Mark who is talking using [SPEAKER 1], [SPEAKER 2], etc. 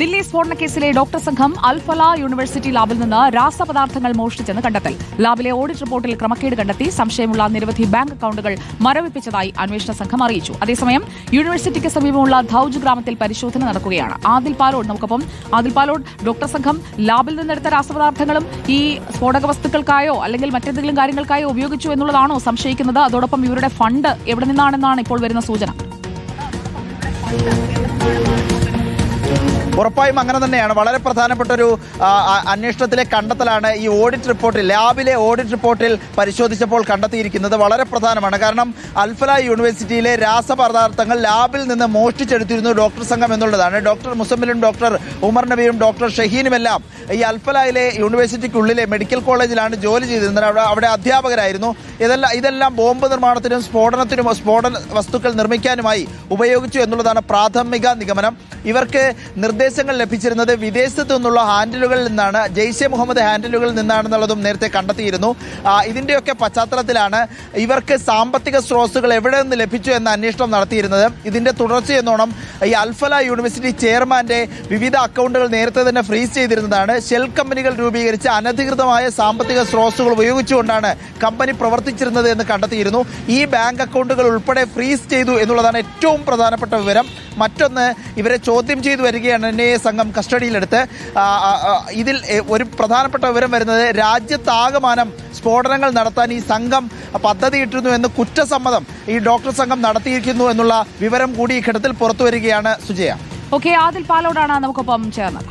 [SPEAKER 1] ദില്ലി സ്ഫോടന കേസിലെ ഡോക്ടർ സംഘം അൽഫല യൂണിവേഴ്സിറ്റി ലാബിൽ നിന്ന് രാസപദാർത്ഥങ്ങൾ മോഷ്ടിച്ചെന്ന് കണ്ടെത്തൽ. ലാബിലെ ഓഡിറ്റ് റിപ്പോർട്ടിൽ ക്രമക്കേട് കണ്ടെത്തി സംശയമുള്ള നിരവധി ബാങ്ക് അക്കൌണ്ടുകൾ മരവിപ്പിച്ചതായി അന്വേഷണ സംഘം അറിയിച്ചു. അതേസമയം യൂണിവേഴ്സിറ്റിക്ക് സമീപമുള്ള ധൌജ് ഗ്രാമത്തിൽ പരിശോധന നടക്കുകയാണ്. ആദിൽ പാലോട് നമുക്കൊപ്പം. ആദിൽ പാലോട് ഡോക്ടർ സംഘം ലാബിൽ നിന്നെടുത്ത രാസപദാർത്ഥങ്ങളും ഈ സ്ഫോടക വസ്തുക്കൾക്കായോ അല്ലെങ്കിൽ മറ്റെന്തെങ്കിലും കാര്യങ്ങൾക്കായോ ഉപയോഗിച്ചു എന്നുള്ളതാണോ സംശയിക്കുന്നത്? അതോടൊപ്പം ഇവരുടെ ഫണ്ട് എവിടെ നിന്നാണെന്നാണ് ഇപ്പോൾ വരുന്ന സൂചന.
[SPEAKER 2] ഉറപ്പായും അങ്ങനെ തന്നെയാണ്. വളരെ പ്രധാനപ്പെട്ട ഒരു അന്വേഷണത്തിലെ കണ്ടെത്തലാണ് ഈ ഓഡിറ്റ് റിപ്പോർട്ടിൽ ലാബിലെ ഓഡിറ്റ് റിപ്പോർട്ടിൽ പരിശോധിച്ചപ്പോൾ കണ്ടെത്തിയിരിക്കുന്നത് വളരെ പ്രധാനമാണ്. കാരണം അൽഫല യൂണിവേഴ്സിറ്റിയിലെ രാസപദാർത്ഥങ്ങൾ ലാബിൽ നിന്ന് മോഷ്ടിച്ചെടുത്തിരുന്നു ഡോക്ടർ സംഘം എന്നുള്ളതാണ്. ഡോക്ടർ മുസമ്മിലും ഡോക്ടർ ഉമർ നബിയും ഡോക്ടർ ഷഹീനുമെല്ലാം ഈ അൽഫലയിലെ യൂണിവേഴ്സിറ്റിക്കുള്ളിലെ മെഡിക്കൽ കോളേജിലാണ് ജോലി ചെയ്തിരുന്നത്. അവിടെ അവിടെ അധ്യാപകരായിരുന്നു. ഇതെല്ലാം ഇതെല്ലാം ബോംബ് നിർമ്മാണത്തിനും സ്ഫോടനത്തിനും സ്ഫോടന വസ്തുക്കൾ നിർമ്മിക്കാനുമായി ഉപയോഗിച്ചു എന്നുള്ളതാണ് പ്രാഥമിക നിഗമനം. ഇവർക്ക് നിർദ്ദേശങ്ങൾ ലഭിച്ചിരുന്നത് വിദേശത്തു നിന്നുള്ള ഹാൻഡിലുകളിൽ നിന്നാണ്. ജെയ്ഷെ മുഹമ്മദ് ഹാൻഡിലുകളിൽ നിന്നാണെന്നുള്ളതും നേരത്തെ കണ്ടെത്തിയിരുന്നു. ഇതിന്റെയൊക്കെ പശ്ചാത്തലത്തിലാണ് ഇവർക്ക് സാമ്പത്തിക സ്രോതസ്സുകൾ എവിടെ നിന്ന് ലഭിച്ചു എന്ന അന്വേഷണം നടത്തിയിരുന്നത്. ഇതിന്റെ തുടർച്ചയെന്നോണം ഈ അൽഫല യൂണിവേഴ്സിറ്റി ചെയർമാന്റെ വിവിധ അക്കൗണ്ടുകൾ നേരത്തെ തന്നെ ഫ്രീസ് ചെയ്തിരുന്നതാണ്. ഷെൽ കമ്പനികൾ രൂപീകരിച്ച് അനധികൃതമായ സാമ്പത്തിക സ്രോതസ്സുകൾ ഉപയോഗിച്ചുകൊണ്ടാണ് കമ്പനി പ്രവർത്തിച്ചിരുന്നത് എന്ന് കണ്ടെത്തിയിരുന്നു. ഈ ബാങ്ക് അക്കൗണ്ടുകൾ ഉൾപ്പെടെ ഫ്രീസ് ചെയ്തു എന്നുള്ളതാണ് ഏറ്റവും പ്രധാനപ്പെട്ട വിവരം. മറ്റൊന്ന് ഇവരെ ചോദ്യം ചെയ്തു വരികയാണ് എൻ ഐ എ സംഘം കസ്റ്റഡിയിലെടുത്ത് ഇതിൽ ഒരു പ്രധാനപ്പെട്ട വിവരം വരുന്നത് രാജ്യത്താകമാനം സ്ഫോടനങ്ങൾ നടത്താൻ ഈ സംഘം പദ്ധതിയിട്ടിരുന്നു എന്ന് കുറ്റസമ്മതം ഈ ഡോക്ടർ സംഘം നടത്തിയിരിക്കുന്നു എന്നുള്ള വിവരം കൂടി ഈ ഘട്ടത്തിൽ പുറത്തു വരികയാണ് സുജയ.
[SPEAKER 1] ഓക്കെ ആദിൽ പാലോടാണ് നമുക്കൊപ്പം ചേർന്നത്.